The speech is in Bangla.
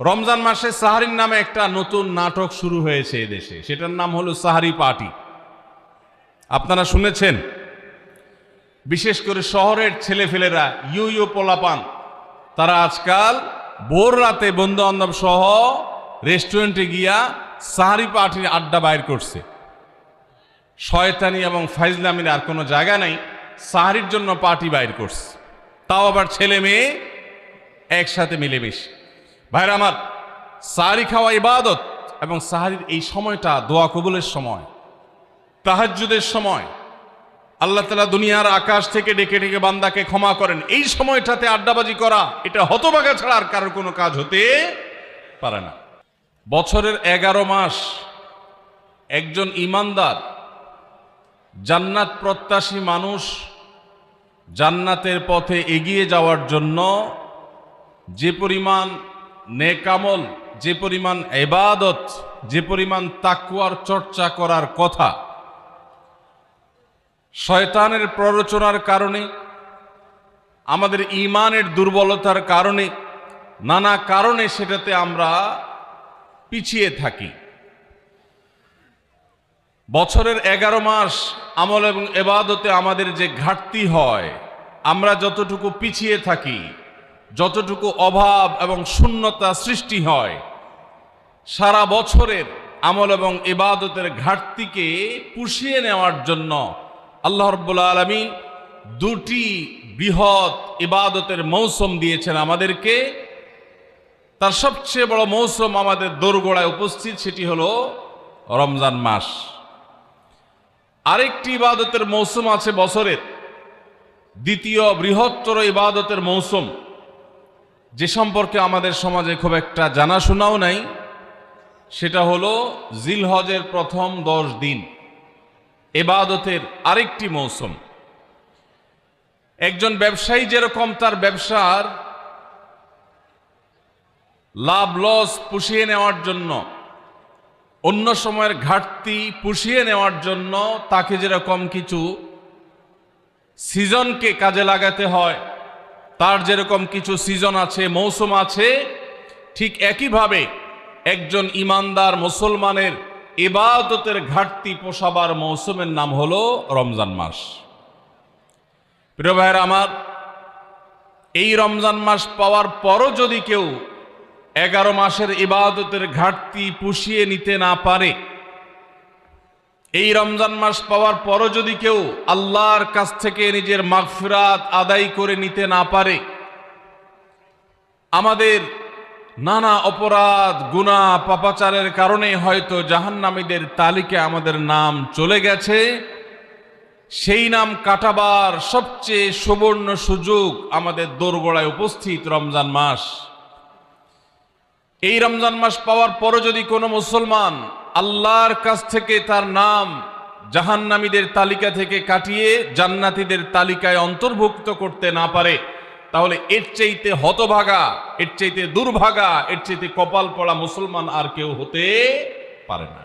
রমজান মাসে সাহারির নামে একটা নতুন নাটক শুরু হয়েছে এদেশে সেটার নাম হলো সাহারি পার্টি। আপনারা শুনেছেন? বিশেষ করে শহরের ছেলেফেলেরা ইউ ইউ পোলাপান। তারা আজকাল ভোর রাতে বন্ধু বান্ধব সহ রেস্টুরেন্টে গিয়া সাহারি পার্টির আড্ডা বাইর করছে। শয়তানি এবং ফাইজলামির আর কোনো জায়গা নাই, সাহারির জন্য পার্টি বাইর করছে। তাও আবার ছেলে মেয়ে একসাথে মিলেমিশে। ভাইরা আমার, সাহারি খাওয়া ইবাদত এবং সাহারির এই সময়টা দোয়া কবুলের সময়, তাহাজ্জুদের সময়। আল্লাহ তালা দুনিয়ার আকাশ থেকে ডেকে ডেকে বান্দাকে ক্ষমা করেন। এই সময়টাতে আড্ডাবাজি করা, এটা হতবাগা ছাড়া আর কারোর কোনো কাজ হতে পারে না। বছরের এগারো মাস একজন ইমানদার, জান্নাত প্রত্যাশী মানুষ জান্নাতের পথে এগিয়ে যাওয়ার জন্য যে পরিমাণ নেকামল, যে পরিমাণ এবাদত, যে পরিমাণ তাকুয়ার চর্চা করার কথা, শয়তানের প্ররোচনার কারণে, আমাদের ইমানের দুর্বলতার কারণে, নানা কারণে সেটাতে আমরা পিছিয়ে থাকি। বছরের এগারো মাস আমল এবং এবাদতে আমাদের যে ঘাটতি হয়, আমরা যতটুকু পিছিয়ে থাকি যতটুকু অভাব এবং শূন্যতা সৃষ্টি হয়, সারা বছরের আমল এবং ইবাদতের ঘাটতিকে পুষিয়ে নেওয়ার জন্য আল্লাহ রব্বুল আলমিন দুটি বৃহৎ ইবাদতের মৌসুম দিয়েছেন আমাদেরকে। তার সবচেয়ে বড় মৌসুম আমাদের দোরগোড়ায় উপস্থিত সেটি হলো রমজান মাস। আরেকটি ইবাদতের মৌসুম আছে বছরের। দ্বিতীয় বৃহত্তর ইবাদতের মৌসুম যে সম্পর্কে আমাদের সমাজে খুব একটা জানাশোনাও নাই, সেটা হলো জিলহজের প্রথম দশ দিন, এবাদতের আরেকটি মৌসুম। একজন ব্যবসায়ী যেরকম তার ব্যবসার লাভ লস পুষিয়ে নেওয়ার জন্য, অন্য সময়ের ঘাটতি পুষিয়ে নেওয়ার জন্য তাকে যেরকম কিছু সিজনকে কাজে লাগাতে হয় তার যেরকম কিছু সিজন আছে, মৌসুম আছে, ঠিক একইভাবে একজন ইমানদার মুসলমানের ইবাদতের ঘাটতি পোষাবার মৌসুমের নাম হলো রমজান মাস। প্রিয় ভাইয়ের আমার, এই রমজান মাস পাওয়ার পরও যদি কেউ এগারো মাসের ইবাদতের ঘাটতি পুষিয়ে নিতে না পারে এই রমজান মাস পাওয়ার পরও যদি কেউ আল্লাহর কাছ থেকে নিজের মাগফিরাত আদায় করে নিতে না পারে, আমাদের নানা অপরাধ, গুণা, পাপাচারের কারণে হয়তো জাহান্নামীদের তালিকা আমাদের নাম চলে গেছে। সেই নাম কাটাবার সবচেয়ে সুবর্ণ সুযোগ আমাদের দোরগোড়ায় উপস্থিত রমজান মাস। এই রমজান মাস পাওয়ার পরও যদি কোনো মুসলমান আল্লাহর কাছ থেকে তার নাম জাহান্নামীদের তালিকা থেকে কাটিয়ে জান্নাতীদের তালিকায় অন্তর্ভুক্ত করতে না পারে, তাহলে এর চাইতে হতভাগা, এর চাইতে দুর্ভাগা, এর চাইতে কপাল পড়া মুসলমান আর কেউ হতে পারে না।